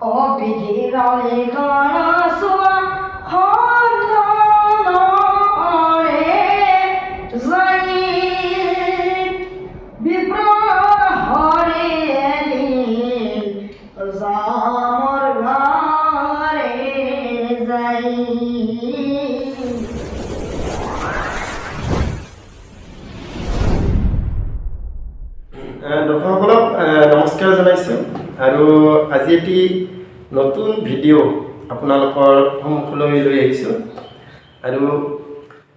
অবিধিরালে খানা সোয়া খানারে যাই বিপ্র হরে নীল জামর ঘরে যাই। দৰ্শকসকলক নমস্কাৰ জনাইছোঁ। আৰু আজি এটি নতুন ভিডিঅ' আপোনালোকৰ সন্মুখলৈ লৈ আহিছোঁ। আৰু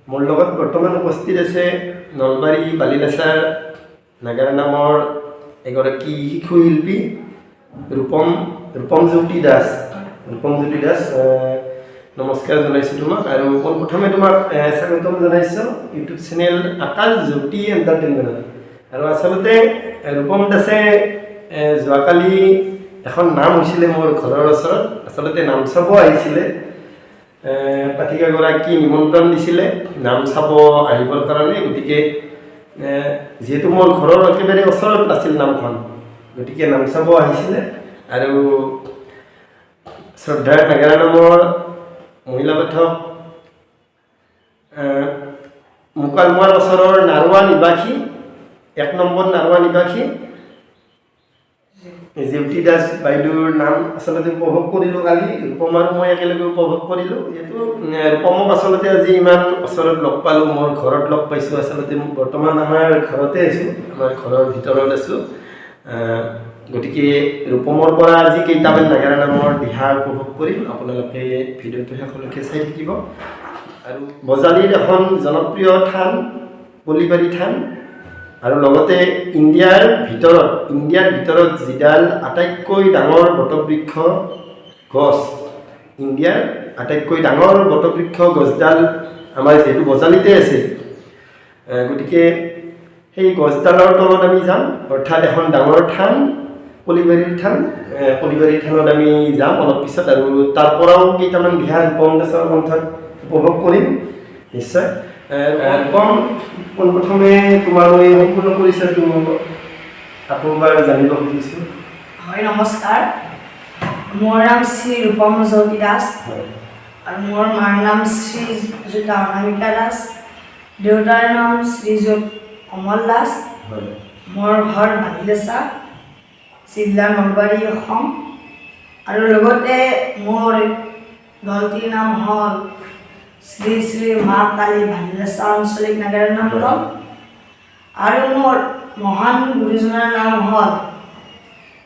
মোৰ লগত বৰ্তমান উপস্থিত আছে নলবাৰী বালিলেচাৰ নাগাৰা নামৰ এগৰাকী শিশু শিল্পী ৰূপম ৰূপম জ্যোতি দাস। ৰূপম জ্যোতি দাস নমস্কাৰ জনাইছোঁ তোমাক আৰু পোনপ্ৰথমে তোমাক স্বাগতম জনাইছোঁ। ইউটিউব চেনেল আকাশ জ্যোতি এণ্টাৰটেইনমেণ্টত আৰু আচলতে ৰূপম দাসে যোৱাকালি এখন নাম হৈছিলে মোৰ ঘৰৰ ওচৰত। আচলতে নাম চাব আহিছিলে। পাঠিকাগৰাকী নিমন্ত্ৰণ দিছিলে। নাম চাব আহিবৰ কাৰণে গতিকে যিহেতু মোৰ ঘৰৰ একেবাৰে ওচৰত নাছিল নামখন গতিকে নাম চাব আহিছিলে। আৰু শ্ৰদ্ধাৰ নাগাৰা নামৰ মহিলা পাঠক মোকালমোৱাৰ ওচৰৰ নাৰোৱা নিবাসী এক নম্বৰ নাৰোৱা নিবাসী জেউতি দাস বাইদেউৰ নাম আচলতে উপভোগ কৰিলোঁ কালি ৰূপম আৰু মই একেলগে উপভোগ কৰিলোঁ। উম, ৰূপমক আচলতে আজি ইমান ওচৰত লগ পালোঁ মোৰ ঘৰত লগ পাইছোঁ আচলতে মই বৰ্তমান আমাৰ ঘৰতে আছোঁ আমাৰ ঘৰৰ ভিতৰত আছোঁ। গতিকে ৰূপমৰ পৰা আজি কেইটামান নাগাৰা নামৰ দিহা উপভোগ কৰিম আপোনালোকে ভিডিঅ'টো শেষলৈকে চাই থাকিব। আৰু বজালীৰ এখন জনপ্ৰিয় থান কলিবাৰী থান আৰু লগতে ইণ্ডিয়াৰ ভিতৰত ইণ্ডিয়াৰ ভিতৰত যিডাল আটাইতকৈ ডাঙৰ বটবৃক্ষ গছ ইণ্ডিয়াৰ আটাইতকৈ ডাঙৰ বটবৃক্ষ গছডাল আমাৰ যিহেতু বজালিতে আছে গতিকে সেই গছডালৰ তলত আমি যাম অৰ্থাৎ এখন ডাঙৰ থান কলিবাৰীৰ থান আহ, কলিবাৰীৰ থানত আমি যাম অলপ পিছত আৰু তাৰ পৰাও কেইটামান বিহাৰ গছৰ কণ্ঠত উপভোগ কৰিম নিশ্চয়। কম পোনপ্ৰথমে তোমালৈ সম্পূৰ্ণ পৰিচয়টো জানিব খুজিছোঁ। হয় নমস্কাৰ। মোৰ নাম শ্ৰী ৰূপম জ্যোতি দাস আৰু মোৰ মাৰ নাম শ্ৰীযুতা অনামিকা দাস। দেউতাৰ নাম শ্ৰীযুত কমল দাস। মোৰ ঘৰ বালিলেচা জিলা নলবাৰী অসম। আৰু লগতে মোৰ দলটিৰ নাম হ'ল শ্ৰী শ্ৰী মা কালী নাগাৰা নাম দল আৰু মোৰ মহান গুৰুজনাৰ নাম হ'ল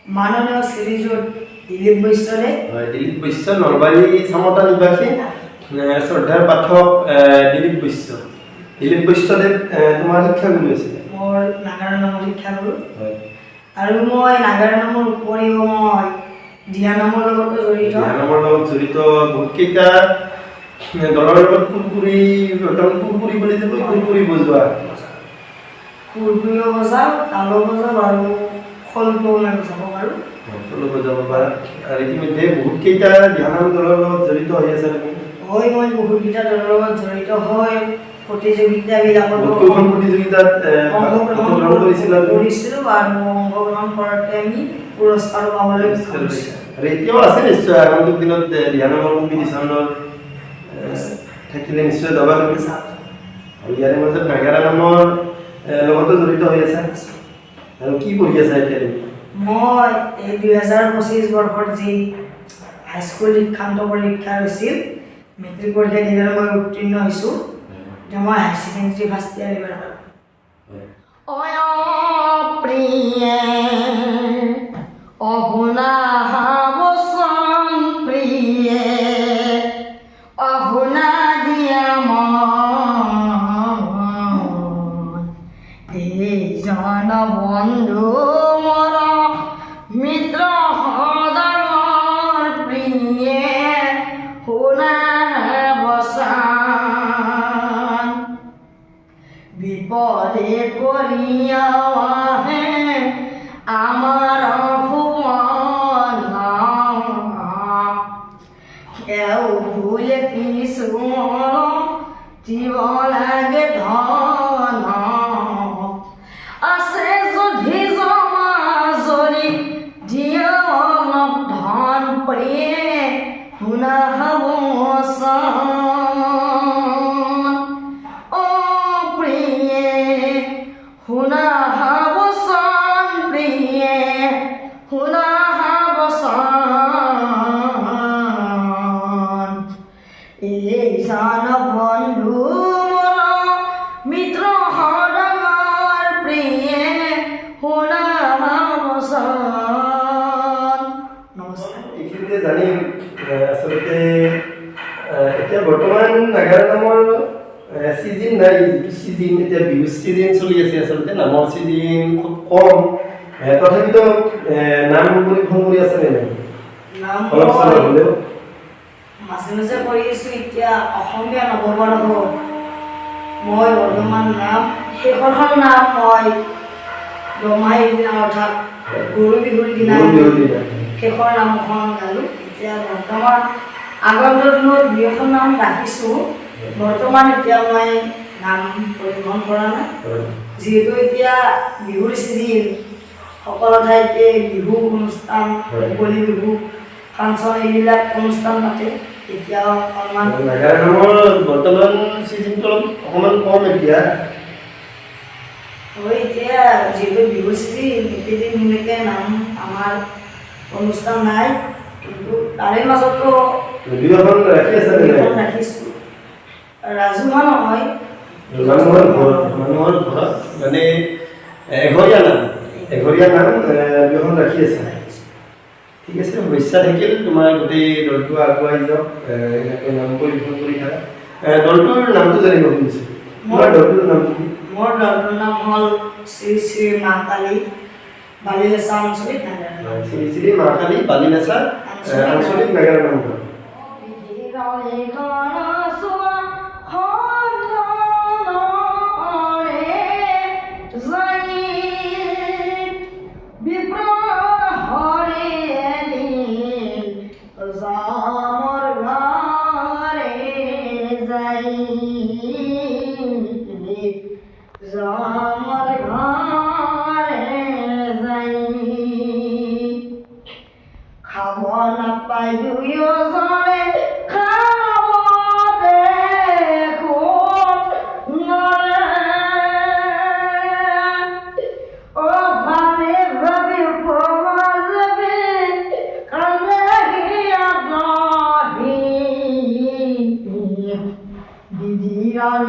মাননীয় শ্ৰীযুত দিলীপ হয় দিলীপ বৈশ্য নলবাৰী চামতা নিবাসী আহ, শ্ৰদ্ধাৰ পাঠক দিলীপ বৈশ্য। দিলীপ বৈশ্যদেৱ তোমাৰ শিক্ষাগুৰু আছিলে? মোৰ নাগাৰা নামৰ শিক্ষাগুৰু। হয়। আৰু মই নাগাৰা নামৰ উপৰিও মই দিহা নামৰ লগতো জড়িত। ধ্যানৰ লগত জড়িত বহুতকেইটা দলৰ লগত কুৰকুৰি বৰ্তমান কুৰকুৰি বুলি যে কুৰকুৰি বজোৱা? কুৰকুৰিও বজাওঁ তালো বজাওঁ আৰু খোলটো মই বজাব পাৰোঁ। চলো বজাব পাৰা। আৰু ইতিমধ্যে বহুতকেইটা ধ্যানৰ দলৰ লগত জড়িত হৈ আছে তুমি হৈ মই বহুতকেইটা দলৰ লগত জড়িত হৈ প্ৰতিযোগিতাবিলাকতো প্ৰতিযোগিতাত অংশগ্ৰহণ কৰিছিলা কৰিছিলোঁ আৰু অংশগ্ৰহণ কৰাতে আমি পুৰস্কাৰ পাবলৈ আৰু এতিয়াও আছে নিশ্চয় আগন্তুক দিনত ধ্যানৰ কম্পিটিশ্যনৰ থাকিলে নিশ্চয় যাবা তুমি আৰু ইয়াৰে মাজত নাগাৰা নামৰ লগতো জড়িত হৈ আছা। আৰু কি পঢ়ি আছা এতিয়া তুমি? মই এই দুহেজাৰ পঁচিছ বৰ্ষত যি হাইস্কুল শিক্ষান্ত পৰীক্ষা হৈছিল মেট্ৰিক পৰীক্ষা দি মই উত্তীৰ্ণ হৈছোঁ। এতিয়া মই হায়াৰ ছেকেণ্ডেৰী ফাৰ্ষ্ট ইয়াৰ এইবাৰ পালোঁ। প্ৰিয়ে অহুনা হাবচন ও প্ৰিয়ে শুনা হাবচন প্ৰিয়ে শুনা এই জান বন্ধু মিত্ৰ সদায় প্ৰিয়ে শুনা হাবচন নমস্কাৰ এইখিনিতে জানিম আহ, আচলতে আহ, এতিয়া বৰ্তমান নাগাৰা নামৰ চিজিন নাই চিজিন এতিয়া বিহু চিজিন চলি আছে আচলতে নামৰ চিজিন খুব কম। তথাপিতো নাম পৰিভ্ৰমণ কৰি আছে নে নাই? নাম অলপ চলপ হ'লেও। মাজে মাজে কৰি আছোঁ এতিয়া অসমীয়া নৱবৰ্ষ মই বৰ্তমান নাম শেষৰখন নাম মই দমাহীৰ দিনা অৰ্থাৎ গৰু বিহুৰ দিনা গৰু বিহুৰ দিনা। শেষৰ নামখন গালোঁ। এতিয়া বৰ্তমান আগন্তুক দিনত দুই এখন নাম ৰাখিছোঁ। বৰ্তমান এতিয়া মই নাম পৰিবহণ কৰা নাই। যিহেতু এতিয়া বিহুৰ ছিজিন সকলো ঠাইতে বিহু অনুষ্ঠান। মুকলি বিহু ফাংচন এইবিলাক অনুষ্ঠান পাতে। এতিয়া অকণমান বৰ্তমান অলপ অকণমান কম এতিয়া। হয় এতিয়া যিহেতু বিহু ছিজিন একেদিন সেনেকৈ নাম আমাৰ অনুষ্ঠান নাই। কিন্তু তাৰে মাজতো দুই এখন ৰাখি আছে নে এখন নাই ৰাখিছোঁ। ৰাজহুৱা নহয় মানুহৰ ঘৰত মানুহৰ ঘৰত মানে এঘৰীয়া নাম। এঘৰীয়া নাম এ, ৰাখি আছে। ঠিক আছে শুভেচ্ছা থাকিল। তোমাৰ গোটেই দলটো আগুৱাই যাওক। এনেকৈ নাম পৰিভ্ৰমণ কৰি থাকা। দলটোৰ নামটো জানিব খুজিছোঁ। তোমাৰ দলটোৰ নামটো কি? মোৰ দলটোৰ নাম হ'ল শ্ৰী শ্ৰী মা কালী বালিলেচা আঞ্চলিক শ্ৰী শ্ৰী মা কালী বালিনাচা এ, আঞ্চলিক নাগাৰা নামঘৰ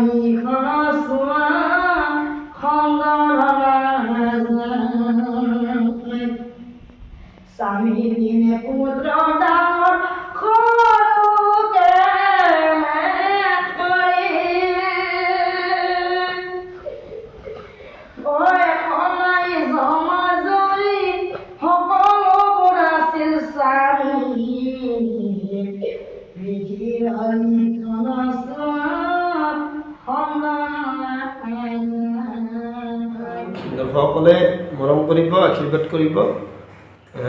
e দৰ্শকসকলে মৰম কৰিব আশীৰ্বাদ কৰিব।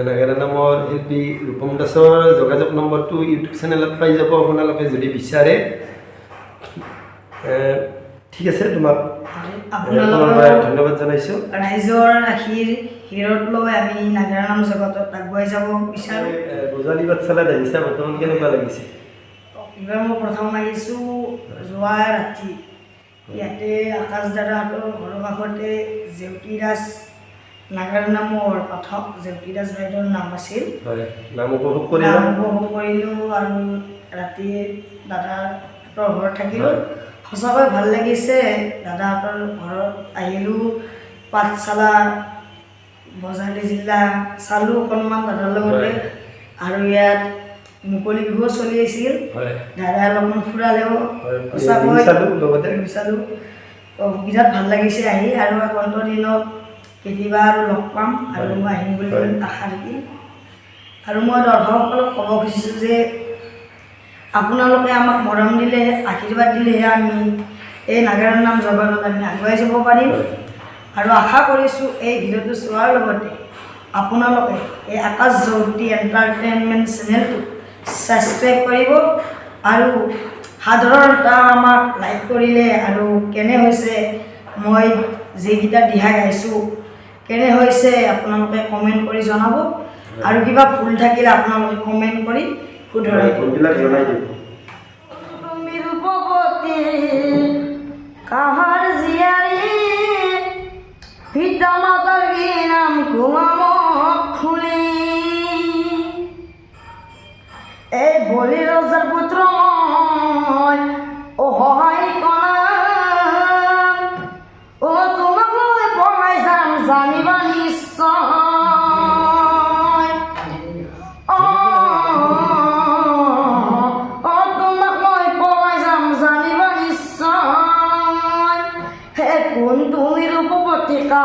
নাগাৰা নামৰ শিল্পী ৰূপম দাসৰ যোগাযোগ নম্বৰটো ইউটিউব চেনেলত পাই যাব আপোনালোকে যদি বিচাৰে। ঠিক আছে তোমাক ধন্যবাদ জনাইছোঁ। ৰাইজৰ আশীৰ হিৰত লৈ আমি নাগাৰা নাম জগতত আগুৱাই যাব বিচাৰোঁ। এ, গজালি বাটচালাত আহিছা বৰ্তমান কেনেকুৱা লাগিছে? এইবাৰ মই প্ৰথম আহিছোঁ যোৱা ৰাতি। ইয়াতে আকাশ দাদাহঁতৰ ঘৰৰ কাষতে জেউতী দাস নাগাৰ নামৰ পাঠক জেউতী দাস বাইদেউৰ নাম আছিল নাম উপভোগ কৰিলা আৰু ৰাতি দাদাহঁতৰ ঘৰত থাকিলোঁ। সঁচাকৈ ভাল লাগিছে দাদাহঁতৰ ঘৰত আহিলোঁ পাঠশালা বজালী জিলা চালোঁ অকণমান দাদাৰ লগতে। আৰু ইয়াত মুকলি বিহু চলি আছিল। দাদাই অলপমান ফুৰালেও সঁচাকৈ অ, বিৰাট ভাল লাগিছে আহি আৰু আগন্তুক দিনত কেতিয়াবা আৰু লগ পাম আৰু মই আহিম বুলি। আশা থাকিল আৰু মই দৰ্শকসকলক ক'ব খুজিছোঁ যে আপোনালোকে আমাক মৰম দিলে আশীৰ্বাদ দিলেহে আমি এই নাগাৰা নাম জগতত আমি আগুৱাই যাব পাৰিম। আৰু আশা কৰিছোঁ এই ভিডিঅ'টো চোৱাৰ লগতে আপোনালোকে এই আকাশ জ্যোতি এণ্টাৰটেইনমেণ্ট চেনেলটো ছাবস্ক্ৰাইব কৰিব আৰু সাধাৰণতে আমাক লাইক কৰিলে আৰু কেনে হৈছে মই যিকেইটা দিহা গাইছোঁ কেনে হৈছে আপোনালোকে কমেণ্ট কৰি জনাব। আৰু কিবা ভুল থাকিলে আপোনালোকে কমেণ্ট কৰি শুধৰাই দিব। ভুলবিলাক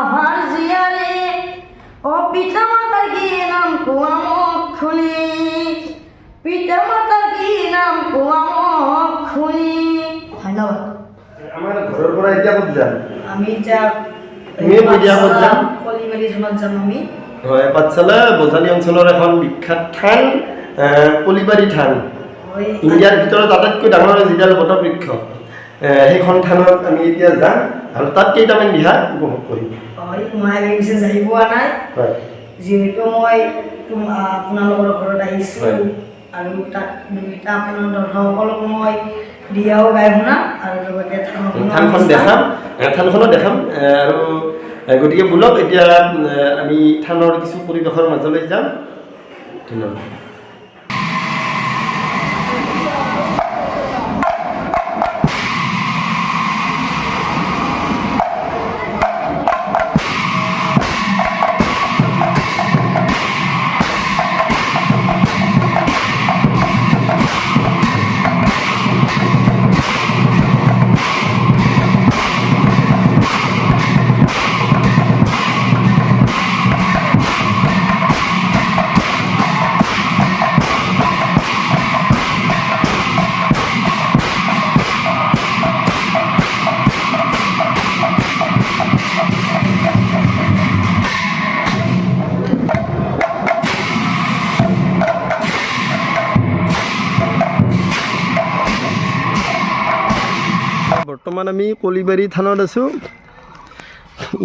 কাহাৰ জীয়াৰী অ পিতা মাতাৰ কি নাম কোৱা মোক খুলি পিতা মাতাৰ কি নাম কোৱা মোক ধন্যবাদ ঘৰৰ পৰা এতিয়া ক'ত যাম আমি কেতিয়া ক'ত যাম? কলিবাৰী থানত যাম আমি। হয় পাঠশালা বজালী অঞ্চলৰ এখন বিখ্যাত থান কলিবাৰী থান ইণ্ডিয়াৰ ভিতৰত আটাইতকৈ ডাঙৰ যিডাল বটবৃক্ষ। সেইখন থানত আমি এতিয়া যাম আৰু তাত কেইটামান দিহা উপভোগ কৰিম। হয় মই পোৱা নাই। যিহেতু মই আপোনালোকৰ ঘৰত আহিছোঁ। আৰু তাত আপোনাৰ দৰ্শকসকলক মই দিয়াও গাই শুনা আৰু লগতে থানখনো দেখাম থানখনো দেখাম আৰু গতিকে বোলক এতিয়া আমি থানৰ কিছু পৰিৱেশৰ মাজলৈ যাম। ধন্যবাদ। বৰ্তমান আমি কলিবাৰী থানত আছোঁ।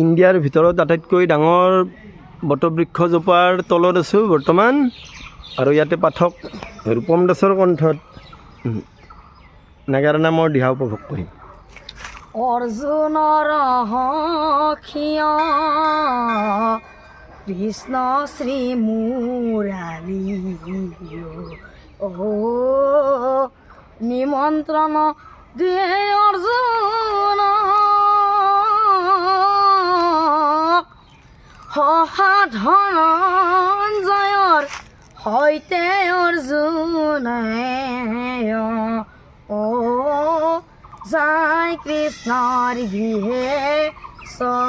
ইণ্ডিয়াৰ ভিতৰত আটাইতকৈ ডাঙৰ বটবৃক্ষজোপাৰ তলত আছোঁ বৰ্তমান। আৰু ইয়াতে পাঠক ৰূপম দাসৰ কণ্ঠত নাগাৰা নামৰ দিহা উপভোগ কৰিম। অৰ্জুনৰ সখীয় কৃষ্ণ শ্ৰী অ, নিমন্ত্ৰণ দিয়ে অৰ্জুন সসাধনঞ্জয়ৰ সৈতে অৰ্জুনে অ জয় কৃষ্ণৰ গৃহে চলি।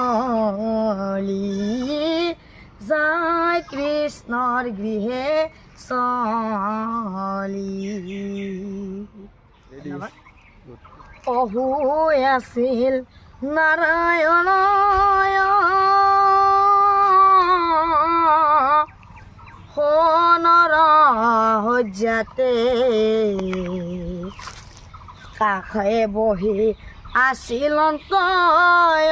জয় কৃষ্ণৰ গৃহে চলি। অহু আছিল সোণৰ সজ্জাতে কাষে বহি আছিল অন্তয়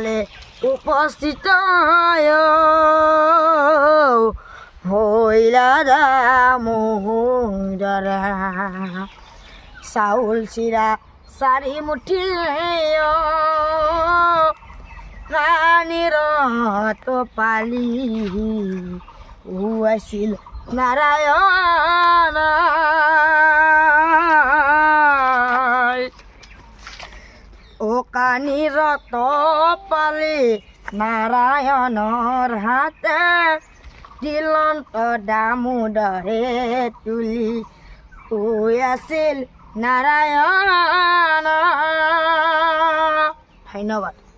হেনকালে উপস্থিত চাউল চিৰা চাৰি মুঠি কানিৰ পালি আছিল নাৰায়ণ। ও কানিৰত পালি নাৰায়ণৰ হাতে তিলন্ত দামোদৰে তুলি। কৈ আছিল নাৰায়ণ ধন্যবাদ।